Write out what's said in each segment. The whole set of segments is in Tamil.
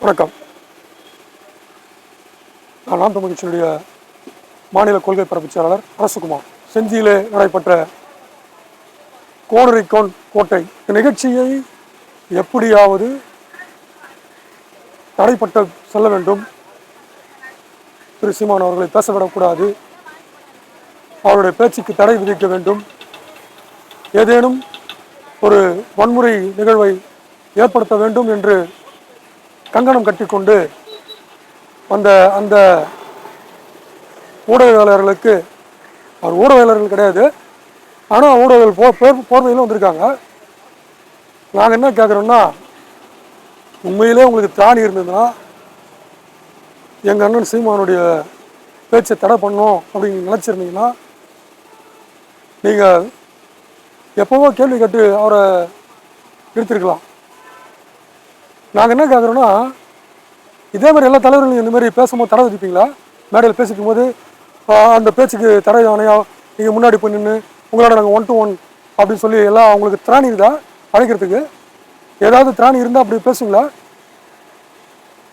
வணக்கம். நான் நாம் தமிழ் கட்சியினுடைய மாநில கொள்கை பரப்பு செயலாளர் அரசகுமார் செஞ்சியிலே நடைபெற்ற கோனரிக்கோன் கோட்டை. நிகழ்ச்சியை எப்படியாவது தடைப்பட்ட செல்ல வேண்டும். திரு சீமான் அவர்களை பேசவிடக்கூடாது. அவருடைய பேச்சுக்கு தடை விதிக்க வேண்டும். ஏதேனும் ஒரு வன்முறை நிகழ்வை ஏற்படுத்த வேண்டும் என்று கங்கணம் கட்டிக்கொண்டு வந்த அந்த ஊடகவியலாளர்களுக்கு அவர் ஊடகவியலாளர்கள் கிடையாது ஆனால் ஊடகங்கள் போ போர் வந்திருக்காங்க. நாங்கள் என்ன கேட்குறோன்னா உண்மையிலே உங்களுக்கு திராணி இருந்ததுன்னா எங்கள் அண்ணன் சீமானுடைய பேச்சை தடை பண்ணோம் அப்படின்னு நினச்சிருந்தீங்கன்னா நீங்கள் எப்போவோ கேள்வி கேட்டு அவரை நிறுத்திருக்கலாம் நாங்கள் என்ன கேட்குறோன்னா இதே மாதிரி எல்லா தலைவர்களும் இந்த மாதிரி பேசும்போது தடை விதிப்பீங்களா? மேடையில் பேசிக்கும் போது அந்த பேச்சுக்கு தடை ஆணையா நீங்கள் முன்னாடி போய் நின்று உங்களோட நாங்கள் ஒன் டு ஒன் அப்படின்னு சொல்லி எல்லாம் அவங்களுக்கு திராணி இருக்குதா அழைக்கிறதுக்கு? ஏதாவது திராணி இருந்தால் அப்படி பேசுங்களா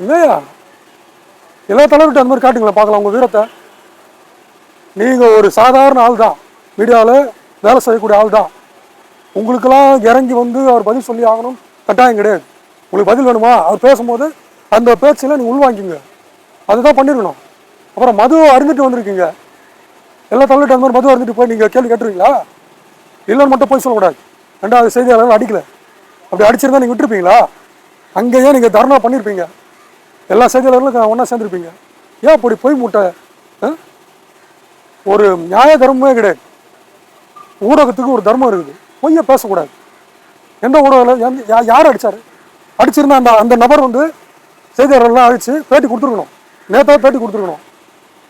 இல்லையா? எல்லா தலைவர்கிட்ட அந்த மாதிரி காட்டுங்களா பார்க்கலாம் உங்கள் வீரத்தை. நீங்கள் ஒரு சாதாரண ஆள் தான். மீடியாவில் வேலை செய்யக்கூடிய ஆள் தான். உங்களுக்கெல்லாம் இறங்கி வந்து அவர் பதில் சொல்லி ஆகணும். கட்டாயம் கிடையாது. உங்களுக்கு பதில் வேணுமா? அவர் பேசும்போது அந்த பேச்சில் நீங்கள் உள்வாங்கிங்க. அதுதான் பண்ணிருக்கணும். அப்புறம் மது அருந்துட்டு வந்திருக்கீங்க. எல்லா தள்ளிட்டு அந்த மாதிரி மது அருந்துட்டு போய் நீங்கள் கேள்வி கேட்டுருவீங்களா? இல்லைன்னு மட்டும் போய் சொல்லக்கூடாது. ரெண்டாவது செய்தியாளர்கள் அடிக்கல. அப்படி அடிச்சிருந்தா நீங்கள் விட்டுருப்பீங்களா? அங்கேயே நீங்கள் தர்ணா பண்ணியிருப்பீங்க எல்லா செய்தியாளர்களும் ஒன்றா சேர்ந்துருப்பீங்க. ஏன் அப்படி போய் மூட்டை? ஆ? ஒரு நியாய தர்மமே கிடையாது. ஊடகத்துக்கு ஒரு தர்மம் இருக்குது. பொய்யை பேசக்கூடாது. எந்த ஊடகம் யார் அடித்தார் அடிச்சிருந்தா அந்த அந்த நபர் வந்து செய்தியாளர்லாம் அழைச்சி பேட்டி கொடுத்துருக்கணும். நேத்தாக பேட்டி கொடுத்துருக்கணும்.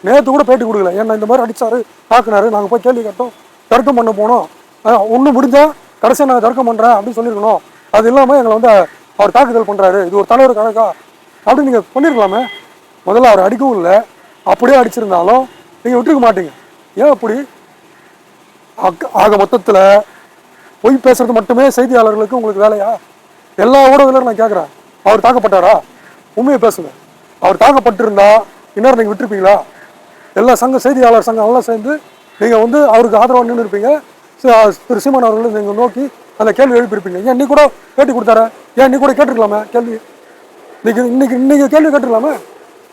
நேற்று கூட பேட்டி கொடுக்கல. ஏன்னா இந்த மாதிரி அடித்தாரு தாக்குனாரு. நாங்கள் போய் கேள்வி கேட்டோம். தர்க்கம் பண்ண போனோம். ஒன்று முடிஞ்சால் கடைசியாக நான் தர்க்கம் பண்ணுறேன் அப்படின்னு சொல்லியிருக்கணும். அது இல்லாமல் எங்களை வந்து அவர் தாக்குதல் பண்ணுறாரு இது ஒரு தலைவர் கணக்கா? அப்படின்னு நீங்கள் பண்ணியிருக்கலாமே முதல்ல அவர் அடிக்கவும் இல்லை. அப்படியே அடிச்சிருந்தாலும் நீங்கள் விட்டுருக்க மாட்டீங்க. ஏன் அப்படி? ஆக- ஆக மொத்தத்தில் பொய் பேசுறது மட்டுமே செய்தியாளர்களுக்கு உங்களுக்கு வேலையா? எல்லா ஊடகங்களும் நான் கேட்குறேன் அவர் தாக்கப்பட்டாரா? உண்மையை பேசுங்க. அவர் தாக்கப்பட்டிருந்தா இன்னொரு நீங்கள் விட்டுருப்பீங்களா? எல்லா சங்க செய்தியாளர் சங்கம் எல்லாம் சேர்ந்து நீங்கள் வந்து அவருக்கு ஆதரவாக நின்று இருப்பீங்க. திரு சீமான் அவர்களை நீங்கள் நோக்கி அந்த கேள்வி எழுப்பியிருப்பீங்க ஏன் நீ கூட பேட்டி கொடுத்தார? ஏன் நீ கூட கேட்டிருக்கலாமே கேள்வி? இன்னைக்கு இன்னைக்கு இன்னைக்கு கேள்வி கேட்டிருக்கலாமே?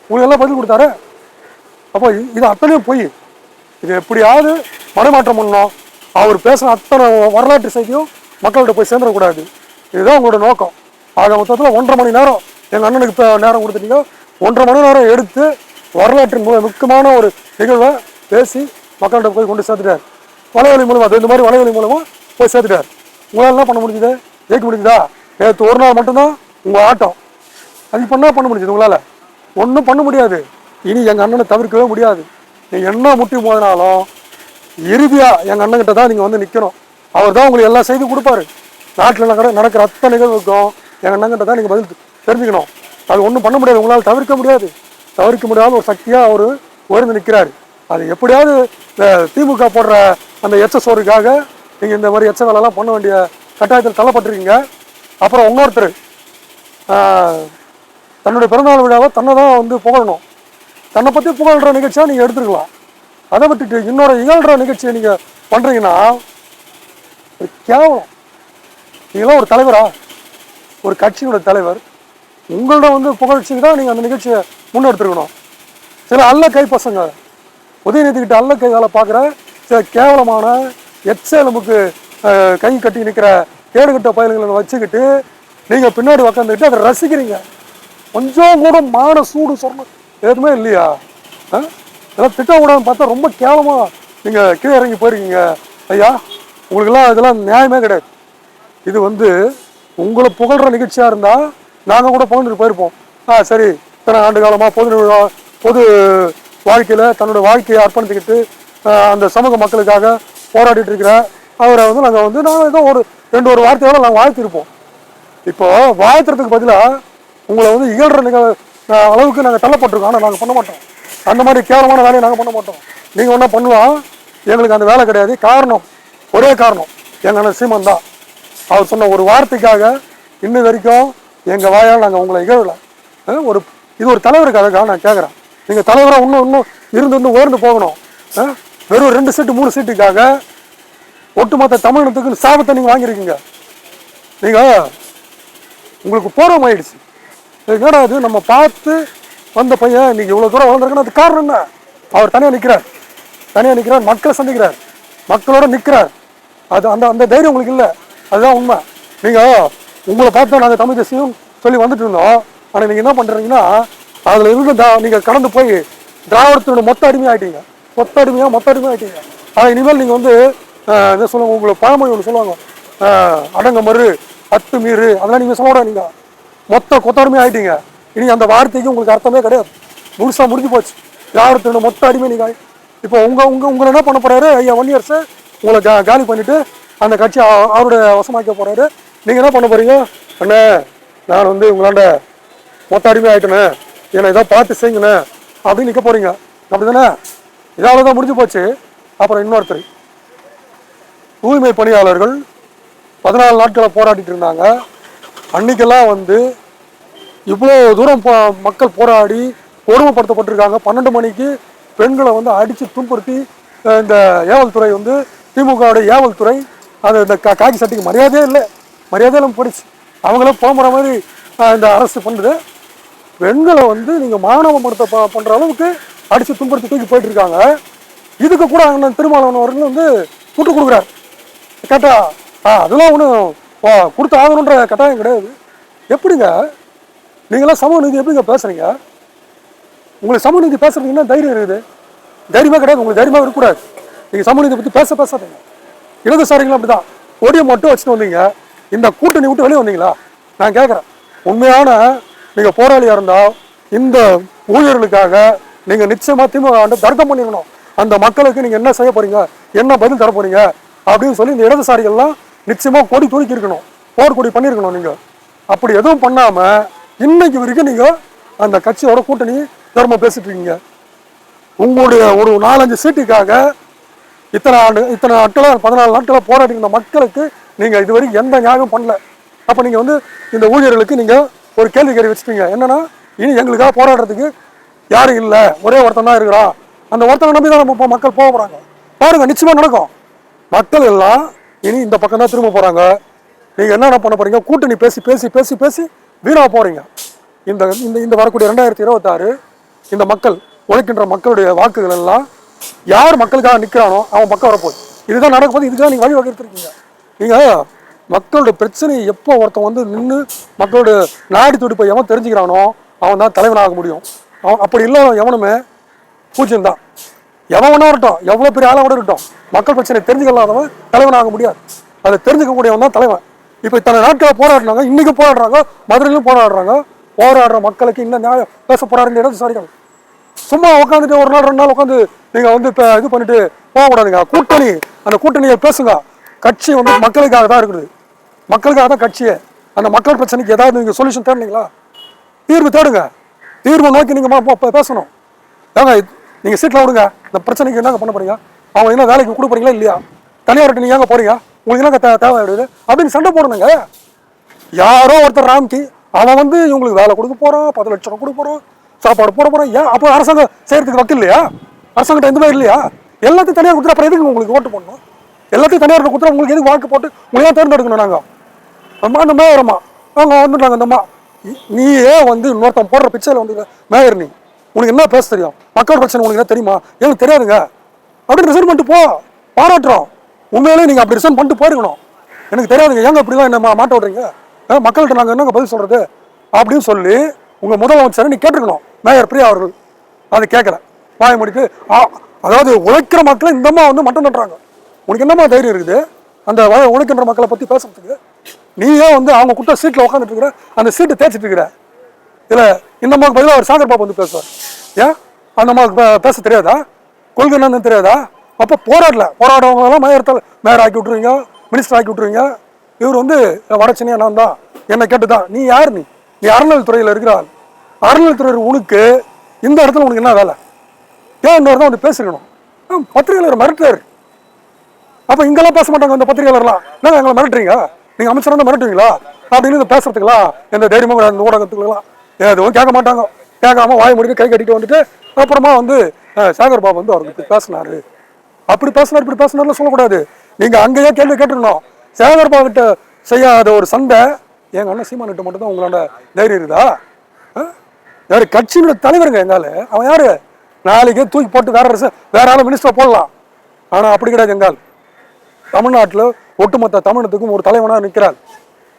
உங்களுக்கு எல்லாம் பதில் கொடுத்தாரு? அப்போ இது அத்தனையும் பொய் இது எப்படியாவது மனமாற்றம் பண்ணணும். அவர் பேசின அத்தனை வரலாற்று செய்தியும் மக்கள்கிட்ட போய் சேர்ந்துடக்கூடாது. இதுதான் உங்களோட நோக்கம். ஆக மொத்தத்தில் ஒன்றரை மணி நேரம் எங்கள் அண்ணனுக்கு இப்போ நேரம் கொடுத்துட்டீங்க. ஒன்றரை மணி நேரம் எடுத்து வரலாற்றின் மூலம் முக்கியமான ஒரு நிகழ்வை பேசி மக்கள்கிட்ட போய் கொண்டு சேர்த்துட்டார். வலைவலி மூலமாக அது இந்த மாதிரி வலைவலி மூலமாக போய் சேர்த்துட்டார். உங்களால் என்ன பண்ண முடிஞ்சுது? ஜெயிக்க முடிஞ்சுதா? நேற்று ஒரு நாள் மட்டும்தான் உங்கள் ஆட்டம். அது பண்ணால் பண்ண முடிஞ்சது உங்களால்? ஒன்றும் பண்ண முடியாது. இனி எங்கள் அண்ணனை தவிர்க்கவே முடியாது. நீங்கள் என்ன முட்டி போதினாலும் இறுதியாக எங்கள் அண்ணன்கிட்ட தான் நீங்கள் வந்து நிற்கணும் அவர் தான் உங்களுக்கு எல்லாம் செய்து கொடுப்பாரு. நாட்டில் நடக்கிற நடக்கிற அத்தனை நிகழ்வுக்கும் எங்கள் அண்ணங்கிட்ட தான் நீங்கள் பதில் தெரிஞ்சுக்கணும். அது ஒன்றும் பண்ண முடியாது. உங்களால் தவிர்க்க முடியாது. தவிர்க்க முடியாத ஒரு சக்தியாக அவர் உயர்ந்து நிற்கிறார் அது எப்படியாவது இந்த திமுக போடுற அந்த எச்ச சோறுக்காக நீங்கள் இந்த மாதிரி எச்ச வேலைலாம் பண்ண வேண்டிய கட்டாயத்தில் தள்ளப்பட்டிருக்கீங்க. அப்புறம் இன்னொருத்தர் தன்னுடைய பிறந்தநாள் விழாவை தன்னை தான் வந்து புகழணும். தன்னை பற்றி புகழ்கிற நிகழ்ச்சியாக நீங்கள் எடுத்துக்கலாம் அதை விட்டுட்டு இன்னொரு இகழ்கிற நிகழ்ச்சியை நீங்கள் பண்ணுறீங்கன்னா ஒரு கேவலம். நீங்களாம் ஒரு தலைவரா? ஒரு கட்சியோட தலைவர். உங்களோட வந்து புகழ்ச்சிக்கு தான் நீங்கள் அந்த நிகழ்ச்சியை முன்னெடுத்துருக்கணும். சில அல்ல கை பசங்க உதயநிதிக்கிட்ட அல்ல கை வேலை பார்க்குற சில கேவலமான எச்செலும்புக்கு அஹ், கை கட்டி நிற்கிற கேடுகட்ட பயல்களை வச்சுக்கிட்டு நீங்கள் பின்னாடி உக்காந்துக்கிட்டு அதை ரசிக்கிறீங்க. கொஞ்சம் கூட மான சூடு சொன்ன எதுவுமே இல்லையா? ஆ? இதெல்லாம் திட்டக்கூடாதுன்னு பார்த்தா ரொம்ப கேவலமாக நீங்கள் கீழே இறங்கி போயிருக்கீங்க. ஐயா உங்களுக்கெல்லாம் இதெல்லாம் நியாயமே கிடையாது. இது வந்து உங்களை புகழ்கிற நிகழ்ச்சியாக இருந்தால் நாங்கள் கூட புகழ்ந்துட்டு போயிருப்போம். ஆ சரி. இத்தனை ஆண்டு காலமாக பொது பொது வாழ்க்கையில் தன்னோட வாழ்க்கையை அர்ப்பணித்துக்கிட்டு அந்த சமூக மக்களுக்காக போராடிட்டு இருக்கிற அவரை வந்து நாங்கள் வந்து நாங்கள் ஏதோ ஒரு ரெண்டு ஒரு வார்த்தையோட நாங்கள் வாழ்த்திருப்போம். இப்போ வாழ்த்துறதுக்கு பதிலாக உங்களை வந்து இகழ்கிற நிக அளவுக்கு நாங்கள் தள்ளப்பட்டிருக்கோம். ஆனால் நாங்கள் பண்ண மாட்டோம். அந்த மாதிரி கேவலமான வேலையை நாங்கள் பண்ண மாட்டோம். நீங்கள் ஒன்றா பண்ணலாம். எங்களுக்கு அந்த வேலை கிடையாது. காரணம் ஒரே காரணம். எங்கள் அண்ணன் சீமன் தான். அவர் சொன்ன ஒரு வார்த்தைக்காக இன்ன வரைக்கும் எங்கள் வாயால் நாங்கள் உங்களை இகழலை. ஒரு இது ஒரு தலைவருக்காக நான் கேட்குறேன் நீங்கள் தலைவராக இன்னும் இன்னும் இருந்து இன்னும் உயர்ந்து போகணும். வெறும் ரெண்டு சீட்டு மூணு சீட்டுக்காக ஒட்டுமொத்த தமிழகத்துக்கு சாபத்தை நீங்கள் வாங்கியிருக்கீங்க. நீங்கள் உங்களுக்கு போராம ஆயிடுச்சு. என்னடா அது நம்ம பார்த்து வந்த பையன் இன்றைக்கி இவ்வளோ தூரம் வளர்ந்துருக்குன்னு அது காரணம் என்ன? அவர் தனியாக நிற்கிறார் தனியாக நிற்கிறார் மக்களை சந்திக்கிறார். மக்களோட நிற்கிறார் அது அந்த அந்த தைரியம் உங்களுக்கு இல்லை. அதுதான் உண்மை. நீங்கள் உங்களை பார்த்து நாங்கள் தமிழ் தேசியம் சொல்லி வந்துட்டு இருந்தோம். ஆனால் நீங்கள் என்ன பண்ணுறீங்கன்னா அதில் இருந்து தா நீங்கள் கடந்து போய் திராவிடத்தினோட மொத்த அடிமை ஆகிட்டீங்க மொத்த அடிமையாக மொத்த அடிமை ஆகிட்டீங்க ஆனால் இனிமேல் நீங்கள் வந்து என்ன சொல்லுவாங்க உங்களை பழமொழி ஒன்று சொல்லுவாங்க. அடங்க மறு அத்து மீறு அதெல்லாம் நீங்கள் சொல்லக்கூடாது நீங்கள் மொத்த கொத்தடிமை ஆகிட்டீங்க இனி அந்த வார்த்தைக்கு உங்களுக்கு அர்த்தமே கிடையாது. முழுசாக முடிஞ்சு போச்சு. திராவிடத்தினோட மொத்த அடிமை நீங்கள் இப்போ உங்கள் உங்கள் உங்களை என்ன பண்ண போகிறாரு ஐயா ஒன் இயர்ஸு உங்களை கா காலி பண்ணிவிட்டு அந்த கட்சி அவருடைய வசமாக்க போறாரு. நீங்கள் என்ன பண்ண போகிறீங்க அண்ணே நான் வந்து உங்களாண்ட மொத்த அடிமை ஆகிட்டேனே என்னை ஏதோ பார்த்து செய்யுங்கண்ணே. அப்படின்னு நிற்க போறீங்க. அப்படிதானே? இதால் தான் முடிஞ்சு போச்சு. அப்புறம் இன்னொருத்தர். தூய்மை பணியாளர்கள் பதினாலு நாட்களை போராடிட்டு இருந்தாங்க. அன்னைக்கெல்லாம் வந்து இவ்வளோ தூரம் போ- மக்கள் போராடி கொடுமைப்படுத்தப்பட்டிருக்காங்க. பன்னெண்டு மணிக்கு பெண்களை வந்து அடித்து துன்புறுத்தி இந்த ஏவல் துறை வந்து திமுகவுடைய ஏவல் துறை அது இந்த கா காக்கி சட்டைக்கு மரியாதையே இல்லை. மரியாதையே இல்லாமல் போயிடுச்சு. அவங்களே போகிற மாதிரி இந்த அரசு பண்ணுது. பெண்களை வந்து நீங்கள் மாணவ ப பண்ணுற அளவுக்கு அடித்து துன்புறுத்தி தூக்கி போயிட்டுருக்காங்க இதுக்கு கூட அண்ணன் திருமாவளவன் அவர்கள் வந்து கூட்டு கொடுக்குறாரு. கேட்டா ஆ அதெல்லாம் ஒன்றும் கொடுத்து ஆகணுன்ற கட்டாயம் கிடையாது. எப்படிங்க? நீங்களாம் சமூக நீதி எப்படிங்க பேசுகிறீங்க உங்களுக்கு சமூக நீதி பேசுறீங்கன்னா தைரியம் இருக்குது? தைரியமாக கிடையாது. உங்களுக்கு தைரியமாக இருக்கக்கூடாது. நீங்கள் சமூக நீதி பற்றி பேச பேசாதீங்க. இடதுசாரிகளும் அப்படிதான். கொடியை மட்டும் வச்சுட்டு வந்தீங்க. இந்த கூட்டணி விட்டு வெளியே வந்தீங்களா? நான் கேட்குறேன் உண்மையான நீங்கள் போராளியாக இருந்தால் இந்த ஊழியர்களுக்காக நீங்கள் நிச்சயமாக திமுக ஆண்டு தர்க்கம் பண்ணிடணும் அந்த மக்களுக்கு நீங்கள் என்ன செய்ய போறீங்க? என்ன பதில் தர போறீங்க? அப்படின்னு சொல்லி இந்த இடதுசாரிகள்லாம் நிச்சயமாக கொடி தூக்கி இருக்கணும். போர் கொடி பண்ணியிருக்கணும் நீங்கள் அப்படி எதுவும் பண்ணாமல் இன்னைக்கு வரைக்கும் நீங்கள் அந்த கட்சியோட கூட்டணி தர்மம் பேசிட்டு இருக்கீங்க. உங்களுடைய ஒரு நாலஞ்சு சீட்டுக்காக இத்தனை ஆண்டு இத்தனை நாட்களாக பதினாலு நாட்களாக போராடி இருந்த மக்களுக்கு நீங்கள் இதுவரைக்கும் எந்த நியாயம் பண்ணல. அப்போ நீங்கள் வந்து இந்த ஊழியர்களுக்கு நீங்கள் ஒரு கேள்வி கேள்வி வச்சுட்டீங்க என்னென்னா இனி எங்களுக்காக போராடுறதுக்கு யாரும் இல்லை. ஒரே ஒருத்தன் தான் இருக்கிறான் அந்த ஒருத்தனை நம்பி தான் நம்ம மக்கள் போக போகிறாங்க பாருங்கள் நிச்சயமாக நடக்கும். மக்கள் எல்லாம் இனி இந்த பக்கம் தான் திரும்ப போகிறாங்க நீங்கள் என்னென்ன பண்ண போகிறீங்க கூட்டணி பேசி பேசி பேசி பேசி வீணாக போகிறீங்க இந்த இந்த இந்த வரக்கூடிய ரெண்டாயிரத்தி இருபத்தாறு இந்த மக்கள் உழைக்கின்ற மக்களுடைய வாக்குகள் எல்லாம் யார் மக்களுக்காக நிற்கிறானோ அவன் பக்கம் வரப்போகுது. இதுதான் நடக்க போது இதுக்காக நீங்கள் வழி வகுத்துருக்கீங்க. நீங்கள் மக்களோட பிரச்சனையை எப்போ ஒருத்தன் வந்து நின்று மக்களோட நாடி துடிப்பை எவன் தெரிஞ்சுக்கிறானோ அவன் தான் தலைவனாக முடியும். அவன் அப்படி இல்லை எவனுமே பூஜ்யம் தான். எவன் வேணா இருக்கட்டும். எவ்வளோ பெரிய ஆளாக கூட இருக்கட்டும். மக்கள் பிரச்சனை தெரிஞ்சுக்கலாதவன் தலைவனாக முடியாது. அதை தெரிஞ்சுக்கக்கூடியவன் தான் தலைவன். இப்போ இத்தனை நாட்களை போராடினாங்க இன்னைக்கு போராடுறாங்க. மதுரையிலும் போராடுறாங்க. போராடுற மக்களுக்கு இன்னும் நியாயம் பேச போறாருன்னு இடதுசாரிகள் சும்மா உட்காந்துட்டு ஒரு நாள் ரெண்டு நாள் உட்காந்து நீங்க வந்து இப்போ இது பண்ணிட்டு போகக்கூடாதுங்க. கூட்டணி அந்த கூட்டணியை பேசுங்க. கட்சி வந்து மக்களுக்காக தான் இருக்குது. மக்களுக்காக தான் கட்சியே அந்த மக்கள் பிரச்சனைக்கு ஏதாவது நீங்க சொல்யூஷன் தேடுனீங்களா? தீர்வு தேடுங்க. தீர்வு நோக்கி நீங்கள் பேசணும். ஏங்க நீங்கள் நீங்க சீட்ல விடுங்க. இந்த பிரச்சனைக்கு என்னங்க பண்ண போறீங்க? அவங்க என்ன வேலைக்கு கொடுப்பீங்களா இல்லையா? தனியார்கிட்ட நீங்க ஏங்க போறீங்க? உங்களுக்கு என்னங்க தே- தேவை அப்படின்னு சண்டை போடணுங்க. யாரோ ஒருத்தர் ராம்கி அவன் வந்து இவங்களுக்கு வேலை கொடுக்க போறான் பத்து லட்சம் ரூபா கொடுக்க போறான். சாப்பாடு போட போகிறோம் ஏன்? அப்போ அரசாங்கம் செய்கிறதுக்கு வக்கு இல்லையா? அரசாங்கிட்ட எந்த மாதிரி இல்லையா? எல்லாத்தையும் தனியார் கொடுத்துட்டு அப்புறம் எதுக்கு உங்களுக்கு ஓட்டு போடணும்? எல்லாத்தையும் தனியார் கொடுத்துட்டு உங்களுக்கு எதுக்கு வாக்கு போட்டு உங்களை தேர்ந்தெடுக்கணும் நாங்கள் அம்மா அந்த மேயரம்மா அவங்க வந்துட்டாங்க அந்த அம்மா. நீ- நீயே வந்து இன்னொருத்தன் போடுற பிச்சையில் வந்து மேயர் நீ. உனக்கு என்ன பேச தெரியும்? மக்கள் பிரச்சனை உனக்கு என்ன தெரியுமா? எனக்கு தெரியாதுங்க. அப்படி ரிசர்வ் பண்ணிட்டு போ. பாராட்டுறோம். உண்மையிலேயே நீங்கள் அப்படி ரிசைன் பண்ணிட்டு போயிருக்கணும். எனக்கு தெரியாதுங்க. ஏங்க இப்படிலாம் என்ன மாட்ட விடுறீங்க? மக்கள்கிட்ட நாங்கள் என்னங்க பதில் சொல்கிறது அப்படின்னு சொல்லி உங்கள் முதலமைச்சரை நீ கேட்டிருக்கணும். மேயர் பிரியா அவர்கள் அதை கேட்குறேன் வாய முடிக்கு அதாவது உழைக்கிற மக்களை இந்தம்மா வந்து மட்டம் தட்டுறாங்க உனக்கு என்னம்மா தைரியம் இருக்குது? அந்த வய உழைக்கின்ற மக்களை பற்றி பேசுறதுக்கு. நீயே வந்து அவங்க கூட்ட சீட்டில் உட்காந்துட்டு இருக்கிற? அந்த சீட்டை தேய்ச்சிட்டு இருக்கிற? இல்லை இந்த அம்மாவுக்கு பதிலாக அவர் சாகர் பாபு வந்து பேசுவார். ஏன்? அந்த அம்மாவுக்கு பே- பேச தெரியாதா? கொள்கை என்னன்னு தெரியாதா? அப்போ போராடல. போராடுறவங்களெல்லாம் மேயர்த்தால் மேயர் ஆக்கி விட்ருவீங்க மினிஸ்டர் ஆக்கி விட்ருவீங்க இவர் வந்து வடச்சினியா நான் தான் என்னை கேட்டு தான் நீ யார் நீ? நீ அறநிலைத்துறையில் இருக்கிறாள் ஆள் உனக்கு இந்த இடத்துல உனக்கு என்ன வேலை? ஏன் இந்த தான் வந்து பேசிருக்கணும்? பத்திரிகையாளர் மிரட்டுறாரு. அப்போ இங்கெல்லாம் பேச மாட்டாங்க இந்த பத்திரிகையாளர்லாம். நாங்கள் எங்களை மிரட்டுறீங்க? நீங்கள் அமைச்சர் வந்து மிரட்டுவீங்களா? அப்படின்னு இந்த பேசுறதுக்கலாம் எந்த தைரியமும் இந்த ஊடகத்துக்குலாம் எதுவும் கேட்க மாட்டாங்க. கேட்காம வாய் முடிக்க கை கட்டிட்டு வந்துட்டு அப்புறமா வந்து சாகர் பாபு வந்து அவருக்கு இப்படி பேசினாரு. அப்படி பேசினார் இப்படி பேசினார்லாம் சொல்லக்கூடாது. நீங்கள் அங்கேயே கேள்வி கேட்டுருணும் சேகர் பாபு கிட்ட செய்யாத ஒரு சண்டை எங்கள் அண்ணன் சீமான் கிட்ட மட்டும் தான் உங்களோட தைரியம் இருக்குதா? யார் கட்சியினுடைய தலைவருங்க எங்கால அவன் யாரு? நாளைக்கே தூக்கி போட்டு வேற அரசு வேற ஆளும் மினிஸ்டர் போடலாம். ஆனால் அப்படி கிடையாது எங்கால். தமிழ்நாட்டில் ஒட்டுமொத்த தமிழகத்துக்கும் ஒரு தலைவனாக நிற்கிறார்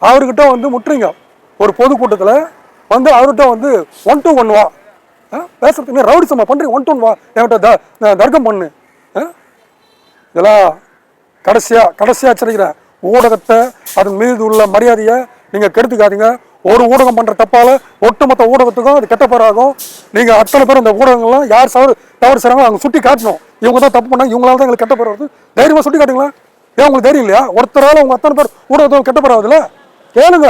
அவர்கிட்ட வந்து முற்றுங்க. ஒரு பொதுக்கூட்டத்தில் வந்து அவர்கிட்ட வந்து ஒன் டு ஒன் வா. ஆ? பேசுறதுக்கு ரவுடி சம்மா பண்ணுறீங்க ஒன் டு ஒன் வா. என்கிட்ட த தர்க்கம் பண்ணு. ஆ? இதெல்லாம் கடைசியாக கடைசியாக எச்சரிக்கிறேன். ஊடகத்தை அதன் மீது உள்ள மரியாதையை நீங்கள் கெடுத்துக்காதீங்க. ஒரு ஊடகம் பண்ணுற தப்பால் ஒட்டுமொத்த ஊடகத்துக்கும் அது கெட்ட பேராகும் நீங்கள் அத்தனை பேர் இந்த ஊடகங்கள்லாம் யார் தவறு தவறு செய்கிறாங்களோ அவங்க சுட்டி காட்டணும். இவங்க தான் தப்பு பண்ணாங்க இவங்களால தான் எங்களுக்கு கெட்ட பேர் வருது. தைரியமாக சுட்டி காட்டுங்களா ஏன் உங்களுக்கு தைரியம் இல்லையா? ஒருத்தரால் உங்கள் அத்தனை பேர் ஊடகத்துக்கு கெட்ட பேர் ஆகுதுல்ல? கேளுங்க.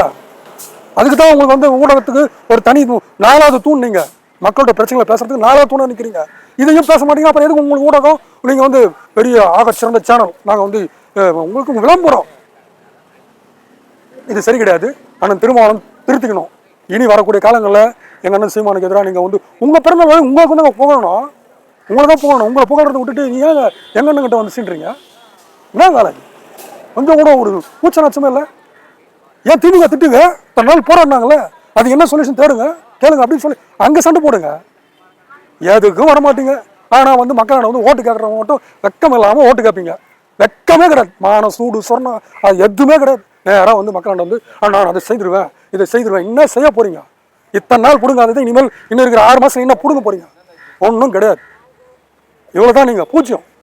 அதுக்கு தான் உங்களுக்கு வந்து ஊடகத்துக்கு ஒரு தனி நாலாவது தூண் நீங்கள் மக்களோட பிரச்சனைகளை பேசுறதுக்கு நாலாவது தூணாக நிக்கிறீங்க. இதையும் பேச மாட்டீங்க. அப்புறம் எதுக்கு உங்களுக்கு ஊடகம்? நீங்கள் வந்து பெரிய ஆக சிறந்த சேனல் நாங்கள் வந்து உங்களுக்கு விளம்பரம். இது சரி கிடையாது. ஆனால் திருமாவளம் திருத்திக்கணும் இனி வரக்கூடிய காலங்களில் எங்கள் அண்ணன் சீமானுக்கு எதிராக நீங்கள் வந்து உங்கள் பிறந்த வழி உங்களுக்கு வந்து புகழணும். உங்களை தான் போகணும் உங்களை புகழறதை விட்டுட்டு நீங்கள் எங்கள் அண்ணன்கிட்ட வந்து சீன்றீங்க என்ன வேலை கொஞ்சம் கூட ஒரு பூச்ச நச்சமே இல்லை. ஏன் திமுக திட்டுங்க? இத்தனை நாள் போராடினாங்களே. அது என்ன சொல்யூஷன் தேடுங்க? கேளுங்க அப்படின்னு சொல்லி அங்கே சண்டை போடுங்க. எதுக்கும் வர மாட்டீங்க ஆனால் வந்து மக்களான வந்து ஓட்டு கேட்குறவங்க மட்டும் வெக்கம் இல்லாமல் ஓட்டு கேட்பீங்க. வெக்கமே கிடையாது. மான சூடு சொர்ணம் அது எதுவுமே கிடையாது. நேராக வந்து மக்களாண்ட வந்து நான் அதை செய்திருவேன். இதை செய்திருவேன் என்ன செய்ய போறீங்க? இத்தனை நாள் பிடுங்காதது இனிமேல் இன்னும் இருக்கிற ஆறு மாதம் என்ன பிடுங்க போறீங்க. ஒன்றும் கிடையாது. இவ்வளோ தான் நீங்கள் பூஜ்யம்